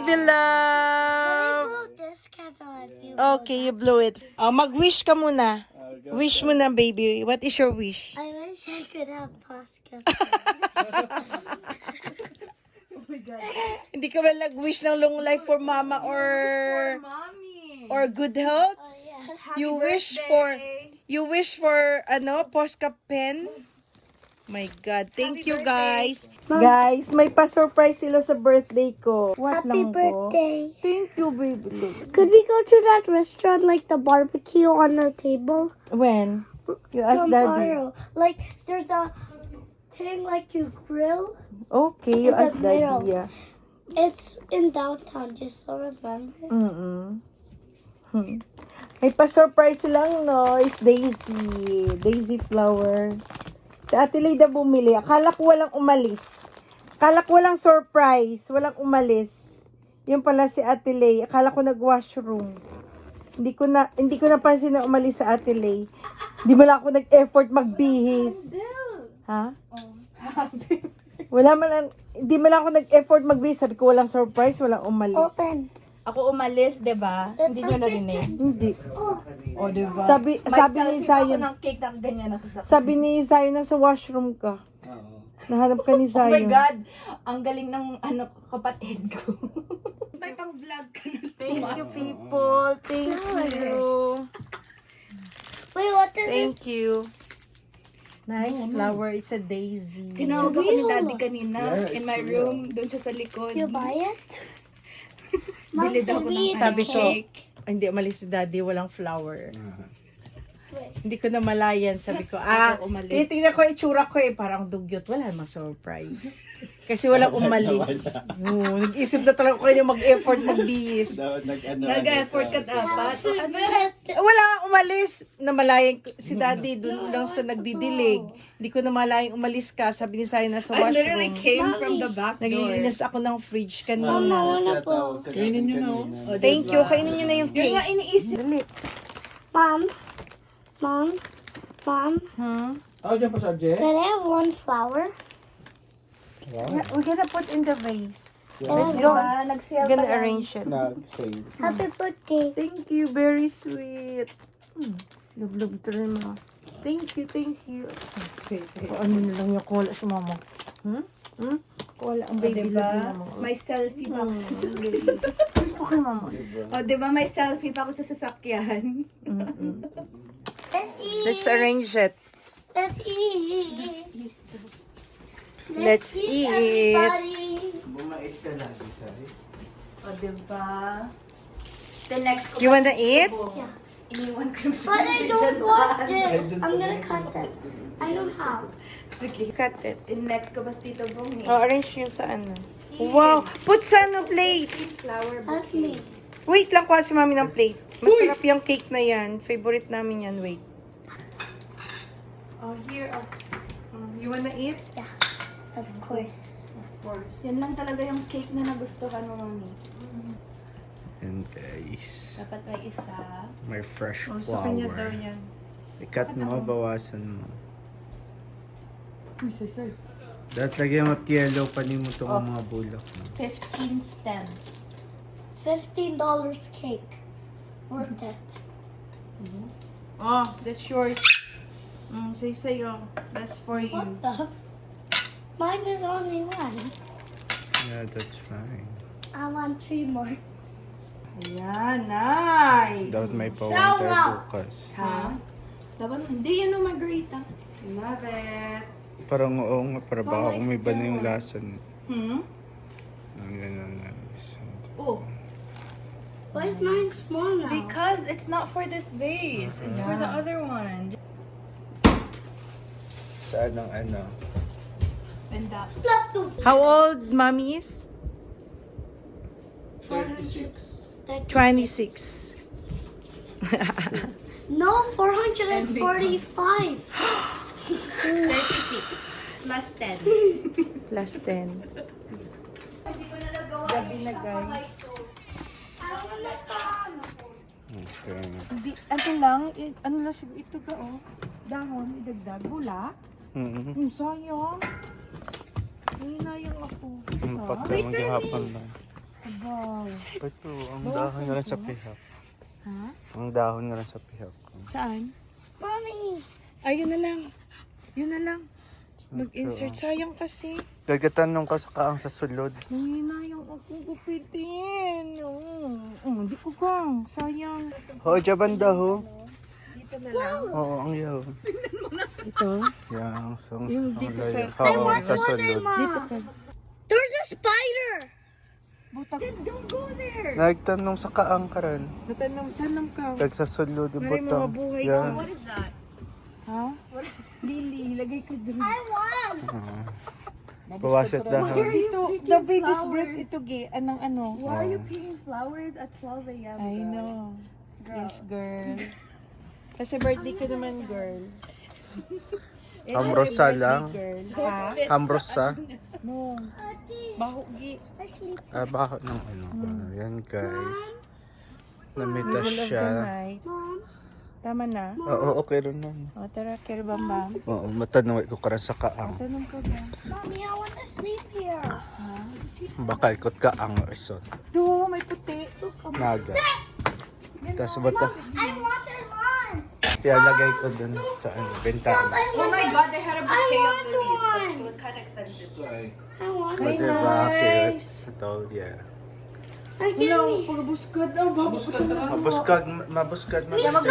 baby love. Okay, you blow it. Oh, mag-wish ka muna. Wish mo na, baby. What is your wish? I wish I could have Posca. Hindi ka ba nag-wish ng long life for mama or Mommy. or good health? oh yeah. You wish for you wish for ano, Posca pen? My God, thank you guys. Guys, may pa-surprise sila sa birthday ko. What Happy lang birthday. Thank you, baby. Could we go to that restaurant like the barbecue on the table? When? You ask daddy. Tomorrow. Like there's a thing like you grill. Okay, you ask daddy. middle. Yeah. It's in downtown, just so remember. Mm-mm. Hmm. May pa-surprise lang, no? Is Daisy. Daisy flower. Si Ate Lida bumili. Akala ko walang umalis. Akala ko walang surprise. Walang umalis. Yun pala si Ate Lay. Akala ko nag-washroom. Hindi ko na hindi ko napansin na umalis sa Ate Lay. Hindi mo ako nag-effort magbihis. Ha? Wala man lang, hindi mo lang ako nag-effort magbihis. Sabi ko walang surprise, walang umalis. Open. Ako umalis, 'di ba? Hindi niyo narinig. Hindi. O, 'di ba? Sabi, May sabi ni Zion, ng cake na ganyan ako sa sabi ni Zion, nasa washroom ka. Nahanap ka ni Oh my Zion. God! Ang galing ng ano kapatid ko. May pang vlog ka na. Thank you, people. Thank you. Wait, what is it? Thank you. Nice flower. It's a daisy. Tinawag ako ni daddy kanina Yeah, in my real. room, doon siya sa likod. You buy it? Bili daw ako ng Sabi ko, cake. "Ay, hindi umalis si daddy, walang flower. Wait. Hindi ko na malayan. Sabi ko, ah, umalis. tinitingnan ko yung itsura ko eh, parang dugyot. Wala namang surprise. Kasi walang umalis. Oo, nag-isip na talaga ko kayo mag-effort magbihis. Dapat nag-ano. Nag-effort ka dapat. Eh, Wala nga umalis. Namalayan ko- si daddy dun lang sa nagdidilig. Hindi ko namalayang umalis ka. Sabi ni Sayo nasa I literally washroom. came from the back door. Naglilinis ako ng fridge kanina. Mama, po. Kainin nyo na. O, Thank you. Kainin nyo na yung Yun nga cake. iniisip. Dali. Mom, mom, mom. Hmm? Oh, dyan pa sa J? Can I have one flower? Yeah, We're gonna put in the vase. Let's go. Diba? Nag-sale We're pa gonna arrange it. Nag-save. Happy birthday. Thank you. Very sweet. Hmm. Lub-lub ito rin mo. Thank you, thank you. Okay, okay. Ano na lang yung kola sa mama? Hmm? Hmm? Kola ang baby diba? ni mama. May selfie pa ako. Okay, mama. O, diba? May selfie pa ako sa sasakyan. Mm-mm. Let's eat. Let's arrange it. Let's eat. Let's eat. everybody. Bumait ka lagi, sorry. O, diba? The next You wanna eat? Yeah. Iniwan ko yung But I don't want this. I'm gonna cut them. I know how. Sige. Cut it. In next ko, basta dito bong Oh, arrange yung sa ano. Wow! Put sa ano plate. flower me. Wait lang, kuha si mami ng plate. Masarap yung cake na yan. Favorite namin yan. Wait. Oh, here. Oh. Mm, You wanna eat? Yeah, of course. Of course. Yan lang talaga yung cake na nagustuhan mo, mami. And guys, Dapat may isa. may fresh Oh, sa kanya daw yan. Ikat mo, bawasan mo. Uy, say, say. Dapat lagyan mo at yellow pa ni mo itong Oh. mga bulak mo. 15 stem. Fifteen dollars cake. Worth it. Oh, that's yours. Mm, say, say, oh. That's for you. What the? Mine is only one. Yeah, that's fine. I want three more. Ayan, nice. Dapat may Shout pa-water out. bukas. Ha? Dapat hindi yan ang margarita. Love it. Parang oo nga, para baka Parang umiba na yung lasa niya. Hmm? Ang ganun na. Oh. Why is mine small now? Because it's not for this vase. It's for the other one. Saan ang ano? And that. Stop the How old mommy is? 36. 26. No, 445. 36. Plus 10. Plus 10. Gabi na guys. Okay. Hindi, ano lang, eh, ano lang, sig- ito ka oh. Dahon, idagdag, bulak. Mm-hmm. Hmm, sayang. Hinayang ako. Ang Ha? patay, maghihapon lang. Wow. Ito, ang dahon nga rin sa pihak. Ha? Ang dahon nga rin sa pihak. Saan? Mommy. Ay, yun na lang. Yun na lang. Mag-insert. Sayang kasi. Gagatan nung kasakaang sa sulod. Nanginayang ako gupitin. Oo. Oh, hindi ko gang. Sayang. Oh, banda ho. Dito na lang. Oo, ang yaw. Ito. Yan, ang sang Yung ang dito layo. sa- Oo, sa sulod. Dito ka. There's a spider. Butak. Don't go there. Nagtanong sa kaangkaran. Natanong, tanong ka. Tag sa sulod, Maray mga butang. buhay Yan. ko. Ha? Lily, lagay ko doon. I won. Bawasit dahon. Ito, the baby's breath ito, Gi. Anong ano? Why are you picking flowers at 12 a.m. I know. Yes, girl. Kasi birthday ko naman, girl. It's Amrosa my birthday, lang. Girl. Ha? Hambrosa. No. Baho, Gi. Ah, baho ng ano. Ah, yan guys. Namita siya. night. Tama na. Oo, okay rin nun. O, tara, kirbamba. Oo, matanong ko karan sa kaang. Tanong ko ba? Mommy, I want to sleep here. Baka ikot kaang isot. Do, may puti. Naga. Tapos ba ito? I want it, Mom. Kaya lagay ko dun sa ano, bentana. Oh my god, they had a I bouquet of lilies, but it was kind of expensive. I want Ay, it. Diba? nice. Ito, yeah. I Wala, pagbuskad. Ko ito na. Mabuskad, mabuskad sunlight.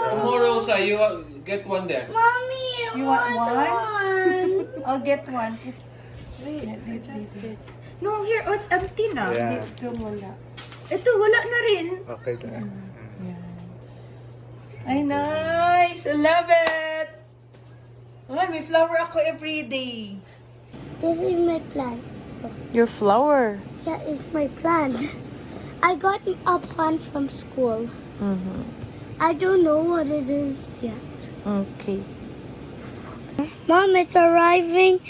Tomorrow, sa you uh, get one there. Mommy, I You want one? one. I'll get one. No, here, oh, it's empty na. Yeah. Ito wala. Ito, wala na rin. Okay na. Ay, nice! I love it! Ay, may flower ako every day. This is my plant. Your flower. Yeah, it's my plant. I got a plant from school. Mm-hmm. I don't know what it is yet. Okay. Mom, it's arriving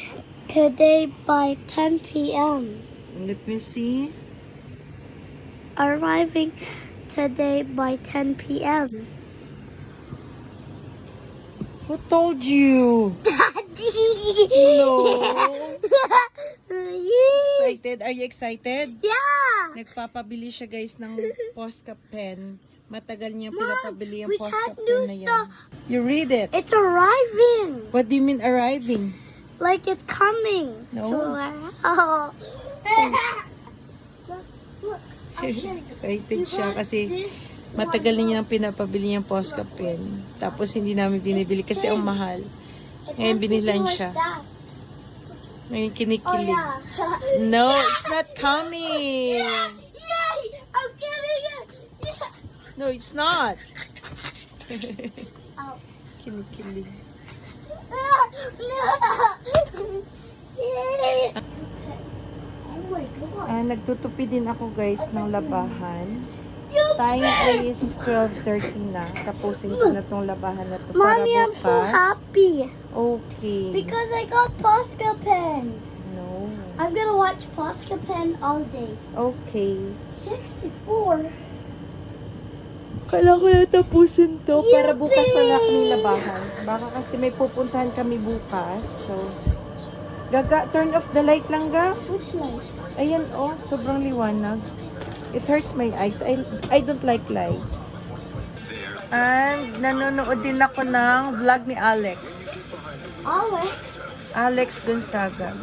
today by 10 p.m. Let me see. Arriving today by 10 p.m. Who told you? Daddy! No. Excited? Are you excited? Yeah! Nagpapabili siya guys ng Posca pen. Matagal niya pinapabili yung Posca pen na yan. You read it. It's arriving! What do you mean arriving? Like it's coming No. to our house. Look, Excited siya kasi matagal na niya nang pinapabili yung Posca pen. Tapos hindi namin binibili kasi ang mahal. Ngayon, binilan siya. Oh kinikilig. yeah. No, it's not coming. Yay! I'm getting it! Yeah! No, it's not. Oh. kinikilig. Ah, no! Yay! Oh my god. Ah, nagtutupi din ako guys ng labahan. Time is 12.30 na. Tapusin ko na tong labahan na to para Mommy, I'm so bukas. happy Okay. because I got Posca Pen. No. I'm gonna watch Posca Pen all day. Okay. 64. Kailangan ko na tapusin to para Yippee! bukas na lang kami labahan. Baka kasi may pupuntahan kami bukas. So, Gaga, turn off the light lang ga. Which light? Ayan oh, sobrang liwanag. It hurts my eyes. I, I don't like lights. And nanonood din ako ng vlog ni Alex. Alex. Alex Gonzaga.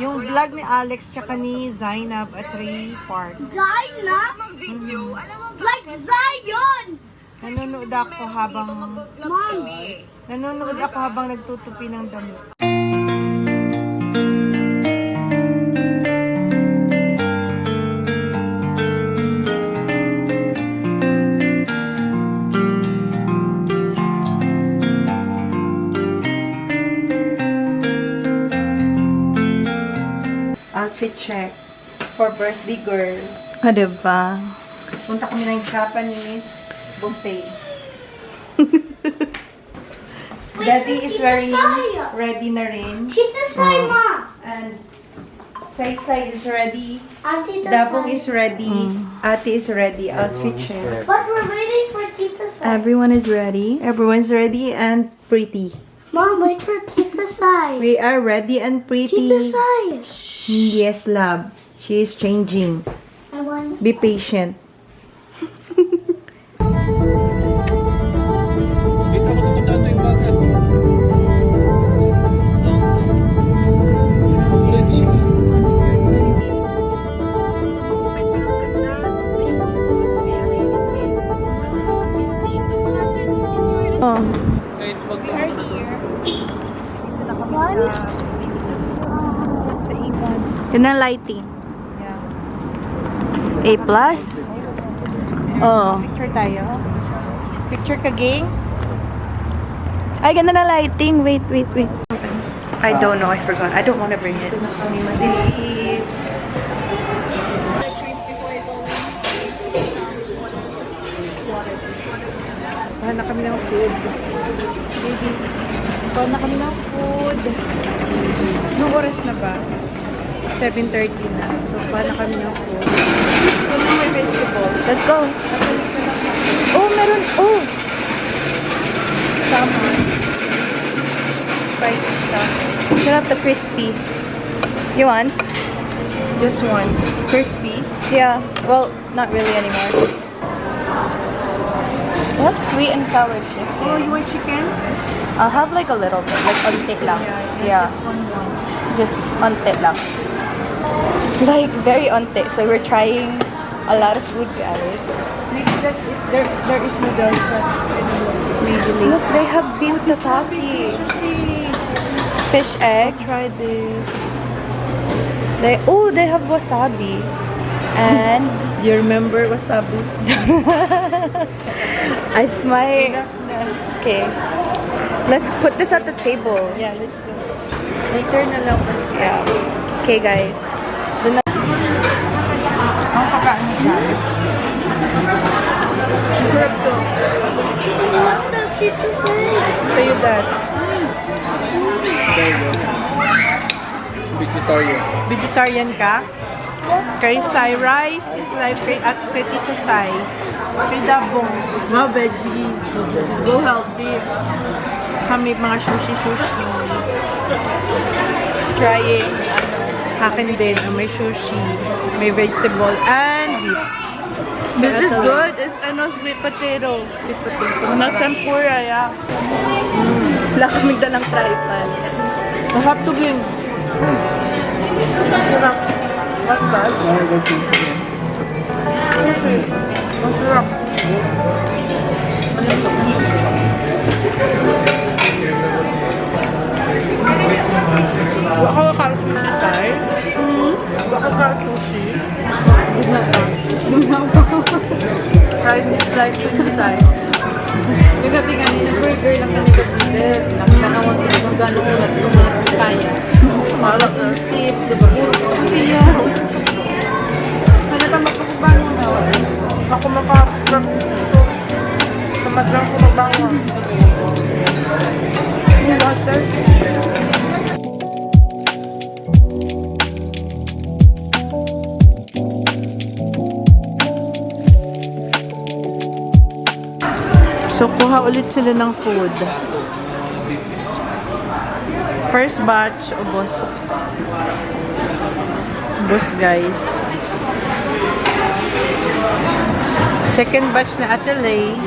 Yung vlog ni Alex tsaka ni Zainab at Ray Park. Zainab? Like Zion! Nanonood ako habang Mom. nanonood ako habang nagtutupi ng damit. Check for birthday girl. Ah, diba? Punta kami ng Japanese buffet. Daddy is wearing ready na rin. Tita Saima. And Sai-Sai is ready. Tita Dabong is ready. Ate is ready. Outfit check. But we're waiting for Tita Saima. Everyone is ready. Everyone's ready and pretty. Mom, wait for Tita Sai. We are ready and pretty. Tita Sai. Yes, love. She is changing. I want. Be patient. Yun ang lighting. A plus? Oh. Picture tayo. Picture ka, gang? Ay, ganda na lighting. Wait, wait, wait. I don't know. I forgot. I don't want to bring it. Kuha na kami ng food. Baby, kuha na kami ng food. Anong oras na ba? 7.30 na. So, na kami ng food. Na may vegetable. Let's go. Oh, meron. Oh. Salmon. Spicy salmon. Sarap the crispy. You want? Just one. Crispy. Yeah. Well, not really anymore. They have sweet and sour chicken. Oh, you want chicken? I'll have like a little bit, like onte lang. Yeah, Just one one. just lang. Like very onte. So we're trying a lot of food, guys. Maybe that's it. There, there is noodles, but maybe Look, they have beef tataki, fish egg. Try this. They oh, they have wasabi, and Do you remember wasabi? it's my okay. Let's put this at the table. Yeah, let's go. Later na lang. Yeah. Okay, guys. Vegetarian. Vegetarian ka? Kay Sai, rice is life kay at kay Tito Sai. Kay Dabong, mga veggie. Go healthy. Kami mga sushi-sushi. Trying, akin din, may sushi, may vegetable, and beef. This is good. It's ano, sweet potato. Sweet potato. Not tempura, yeah. Wala kaming dalang tripod. I have to give. Masarap. Not bad. Masarap. Baka ka sushi, Sai? Baka ka sushi? Rice is life to Sai. Kagabi kanina, burger lang kami kapitid. Nakakanawan ko kung gano'ng oras ko mga kaya. Malak na sip, diba? Kaya. Ano kung bangon na? Ako makakrap dito. Tamad lang ko magbangon. Yung water. So, kuha ulit sila ng food. First batch, ubos. Ubos, guys. Second batch na Atelay,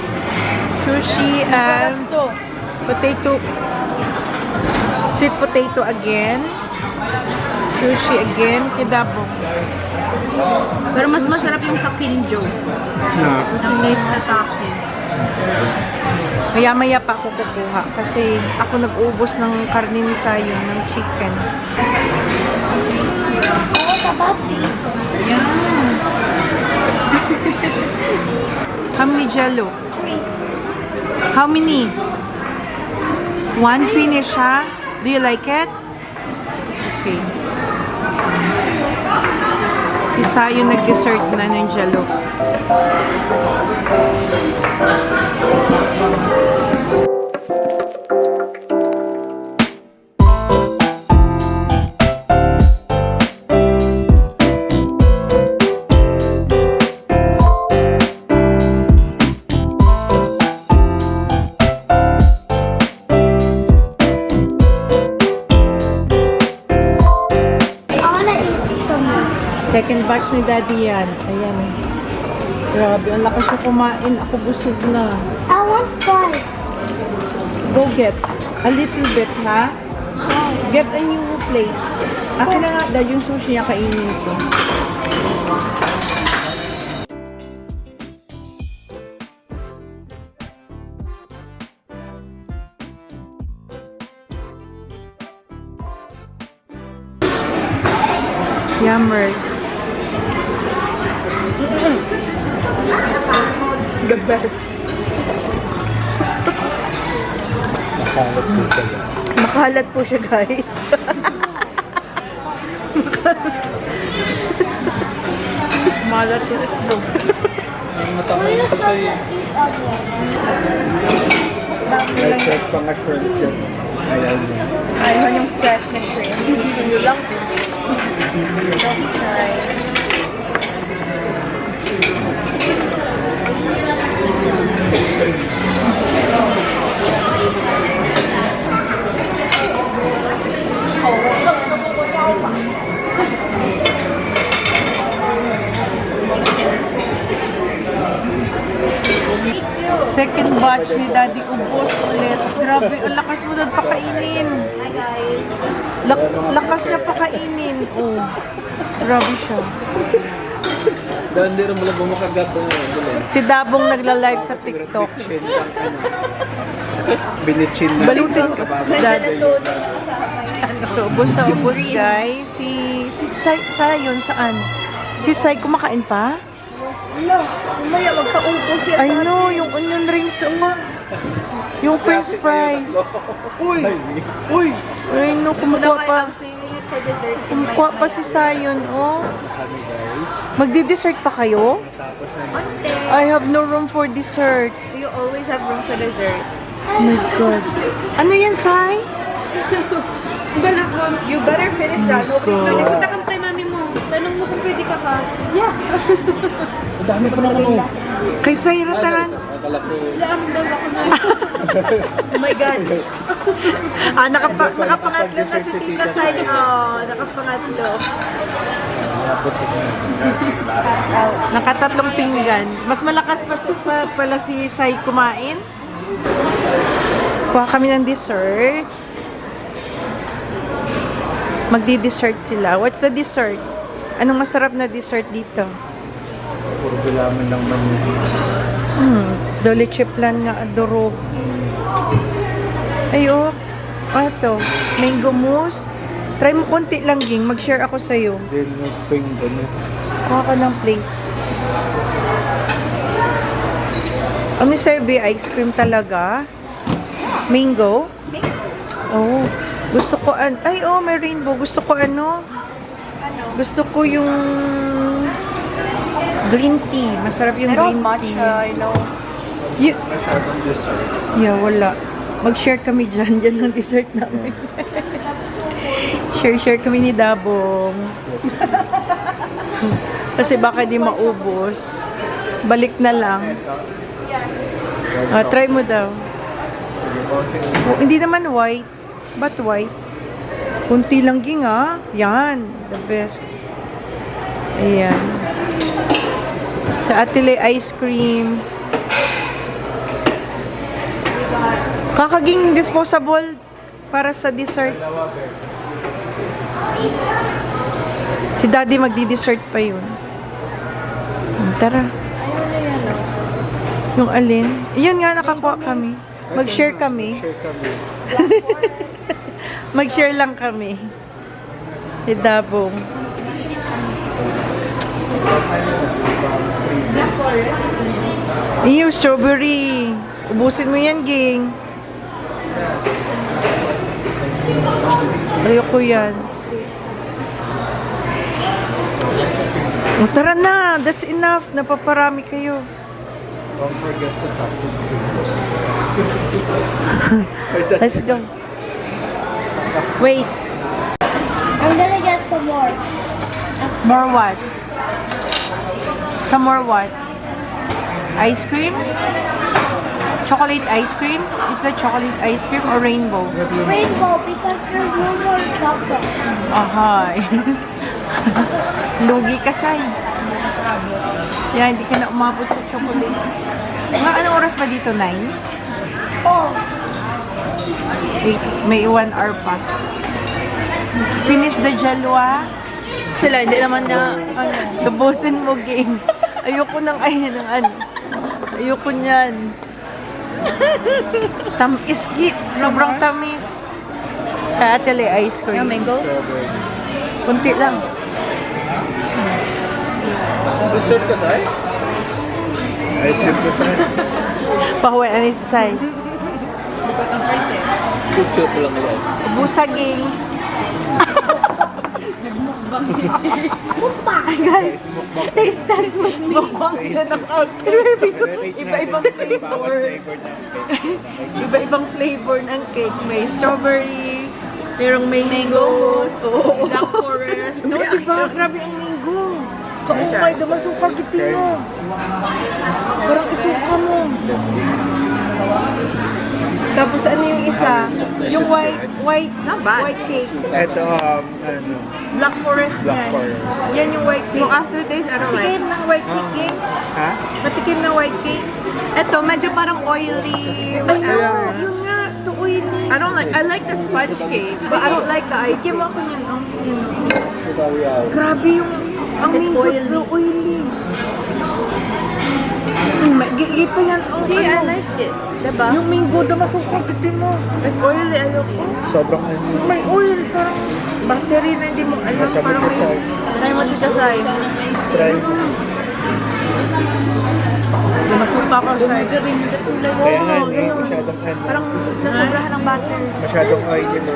sushi and potato, sweet potato again, sushi again, kidabong. Pero mas masarap yung sa Kinjo. Mas maliit na taco. Maya-maya pa ako kukuha kasi ako nag-ubos ng karne ni Sayong, ng chicken. How many jello? How many? One finish, ha? Do you like it? Okay. Si Sayo nag-dessert na ng jello. Second batch ni Daddy yan. Ayan. Grabe, ang lakas na kumain. Ako busog na. I want five. Go get a little bit, ha? Get a new plate. Akin na nga, Dad, yung sushi niya kainin ko. Yummers. Siya, guys. Malat yung itlog. Ang matama yung patay. May fresh pa nga shrimp yun. Ayaw niya. Ayaw yung fresh na shrimp. Yun lang. Don't try. Second batch ni Daddy ubos ulit. Grabe, ang lakas mo doon pakainin. Lak- lakas niya pakainin. Oh. Grabe siya. Dahil hindi rin mo lang bumakagat yun. Dali. Si Dabong nagla-live sa TikTok. Chin lang. Binichin na. Balutin. Kababa. Dad. So, ubos na ubos, guys. Si, si Sai, Sayon, saan? Si Sai, kumakain pa? No. Mamaya magpaubos yan. I know, yung onion rings, oh. Yung french fries. Uy! Uy! I know, kumukuha pa. Kumukuha pa si Sayon, oh. Magdi-dessert pa kayo? I have no room for dessert. You always have room for dessert. Oh my God. Ano yan, Sai? You better finish that. Nobody's God. Punta ka kay mami mo. Tanong mo kung pwede ka ka. Ang dami pa naman oh. Kay Saira Taran. Laang daw ako na. Oh my God. ah, nakapa nakapangatlo na si Tita Sai. Oh, nakapangatlo. Nakatatlong pinggan. Mas malakas pa, pa pala si Sai kumain. Kuha kami ng dessert. Magdi-dessert sila. What's the dessert? Anong masarap na dessert dito? Gulaman lang man yun. Hmm, doliche plan nga adoro. Ay, oh. Ato, mango mousse. Try mo konti lang, Ging. Mag-share ako sa'yo. Then yung ping ganun. Kuha ka ng plate. Ano sa'yo, B? Ice cream talaga? Mango? Oh. Gusto ko, an ay, oh, may rainbow. Gusto ko ano? Gusto ko yung green tea. Masarap yung green tea. I know. Y-. Yeah, wala. Mag-share kami dyan. Dyan ang dessert namin. Share-share kami ni Dabong. Kasi baka di maubos. Balik na lang. Ah, try mo daw. Oh, hindi naman white. But white? Kunti lang ging ah. Yan. The best. Ayan. Sa Atile Ice Cream. Kakaging disposable para sa dessert. Si daddy magdi-dessert pa yun. Hmm, Tara. Yung alin? Yun nga, nakakuha kami. Mag-share kami. Share kami. Mag-share lang kami. Idabong. Iyo, strawberry. Ubusin mo yan, ging. Ayoko yan. Oh, tara na. That's enough. Napaparami kayo. Don't forget to tap the screen. Let's go. Wait. I'm gonna get some more. More what? Some more what? Ice cream? Chocolate ice cream? Is that chocolate ice cream or rainbow? Rainbow because there's no more chocolate. Aha. Lugi ka, Sai. Yan, hindi ka na umabot sa chocolate. Mga anong oras pa dito? 9? Oh, Wait, may 1 hour pa. Finish the jalwa. Sila, hindi naman na, ano, lubusin mo, gang. Ayoko ng, ay, ng ano. Ayoko niyan. Tamis, ki. Sobrang tamis. Tele ice cream. Yung mango? Kunti lang. Dessert ka tayo? Ay, trip ko tayo. Pahuwi na ni Sai. Picture lang yan. Busaging. Guys, taste test. Mukbang Iba-ibang flavor. Iba-ibang flavor ng cake. May strawberry, merong mango, oh. black forest. No, diba? Grabe ang mango. Kaumay, damasuka gitin mo. Parang isuka mo. Tapos ano yung isa? Yung white, white, white cake. Ito, um, ano, Black forest Black yan. forest. Yan yung white cake. Yung aftertaste, ano Patikim ng white cake, game. ha? Patikim ng white cake. Ito, medyo parang oily. Ay, no, yun nga. To oily. I don't like, I like the sponge cake, but I don't like the ice Patikim ako yun. Ang, grabe yung, ang It's mango, oily. pero oily. Mm, may gigi pa yan. Oh, See, I ano. like it. Diba? Yung mango na masukang pitin mo. It's oily, ayoko. Sobrang ano. May oil, parang battery na hindi mo alam. Masabi Parang ko sa may, Try mo dito sa try. masuka ko sa Kaya nga, masyadong ano. Parang nasobrahan ng butter. Masyadong oily na.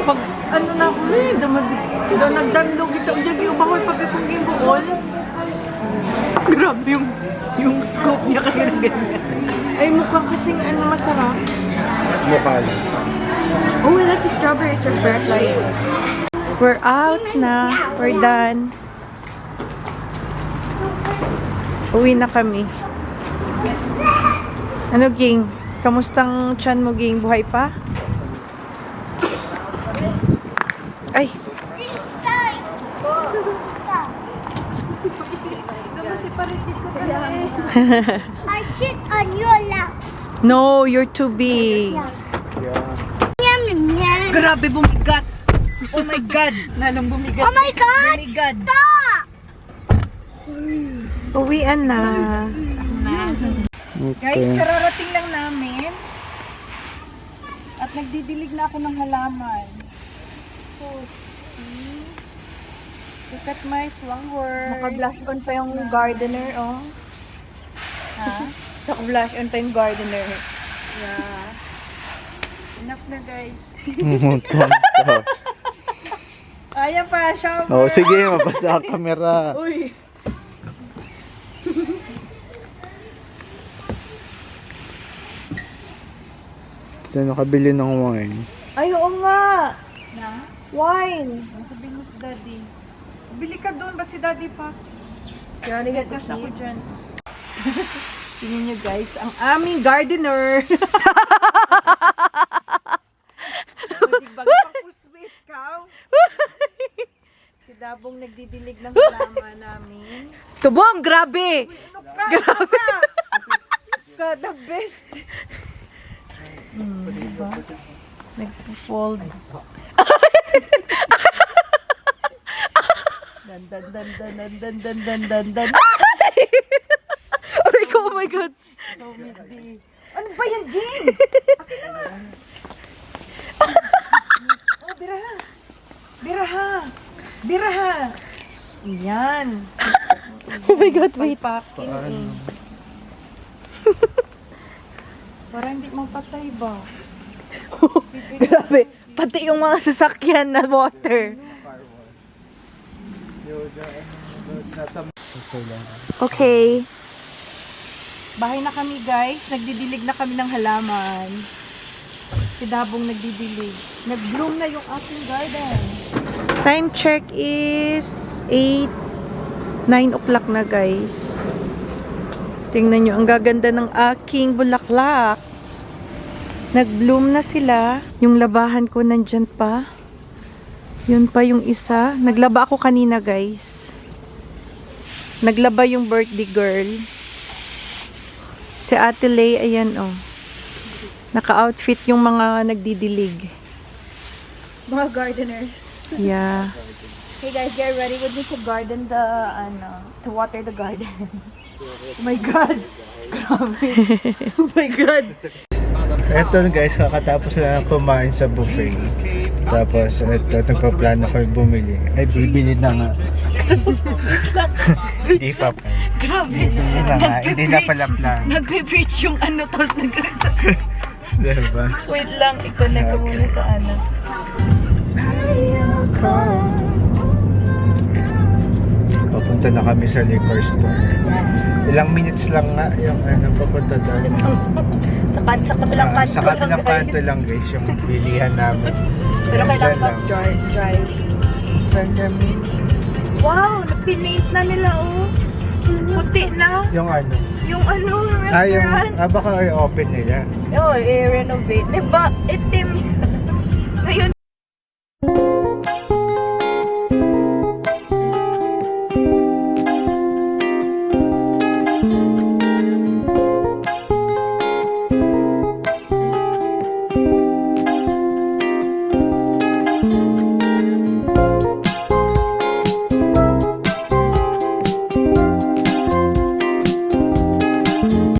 Pag ano na ako eh, dumabig. Do nagdanlog ito, yung yung bawal pa kung game buol. Grabe yung yung scoop niya kasi na ganyan. Ay mukhang kasing ano masarap. Mukha lang. Oh, I like the strawberry. It's refreshing. We're out na. We're done. Uwi na kami. Ano, Ging? Kamustang chan mo, Ging? Buhay pa? Ay! I sit on your lap. No, you're too big. Yum, yum, yum. Grabe, bumigat. Oh my God. Nanong bumigat. Oh my God! Bumigat. Stop! Uwian na. Guys, Okay. kararating lang namin. At nagdidilig na ako ng halaman. So? Look at my flower. Naka-blush on pa yung gardener, oh. Ha? Naka-blush on pa yung gardener. Yeah. Enough na guys. Muntong to. Ayan pa, shower. Oh, sige, mabasa ang camera. Uy. Gusto nakabili ng wine. Ay, oo nga. Wine. Sabihin mo si daddy. Bili ka doon, ba't si daddy pa? Running at the keys. Tingnan nyo guys, ang aming gardener. Si Dabong nagdidilig ng halaman namin. Tubong, grabe! Ano ka? Grabe! ka, the best. Hmm, diba? Nagpo-fold. Dan dan dan dan dan dan dan dan dan dan. Aray ko, oh my God. Ano ba yan, Ging? oh, biraha. Biraha. Biraha. Yan. Oh my God, wait. Pakin eh. Para hindi mapatay ba? Grabe. Pati yung mga sasakyan na water. Okay. Bahay na kami guys. Nagdidilig na kami ng halaman. Si Dabong nagdidilig. Nag-bloom na yung ating garden. Time check is 8, 9 o'clock na guys. Tingnan nyo, ang gaganda ng aking bulaklak. Nag-bloom na sila. Yung labahan ko nandyan pa. Yun pa yung isa. Naglaba ako kanina, guys. Naglaba yung birthday girl. Si Ate Lay, ayan oh. Naka-outfit yung mga nagdidilig. Mga gardeners. Yeah. Hey guys, get ready with me to garden the, ano, to water the garden. oh my God! Grabe. oh my God! Eto guys, kakatapos lang kumain sa buffet. Tapos, eto, nagpaplano ko bumili. Ay, bibili na nga. Hindi pa pa. Grabe. Hindi na nga, hindi na pala plan. Nagpe-preach yung ano, tapos nag... Diba? Wait lang, i-connect ko muna sa ano. Papunta na kami sa liquor store. Ilang minutes lang nga yung ano, papunta doon. Sa, kan sa kabilang Ah, kanto sa kabilang kanto lang guys, yung bilihan namin. Pero kailangan lang. mag-drive. Drive. Sir Jermaine. Wow! Napinaint na nila, oh. Puti na. Yung ano, Yung ano, ah, yung, restaurant. ah, baka i-open nila. Oh, i-renovate. Diba? Itim.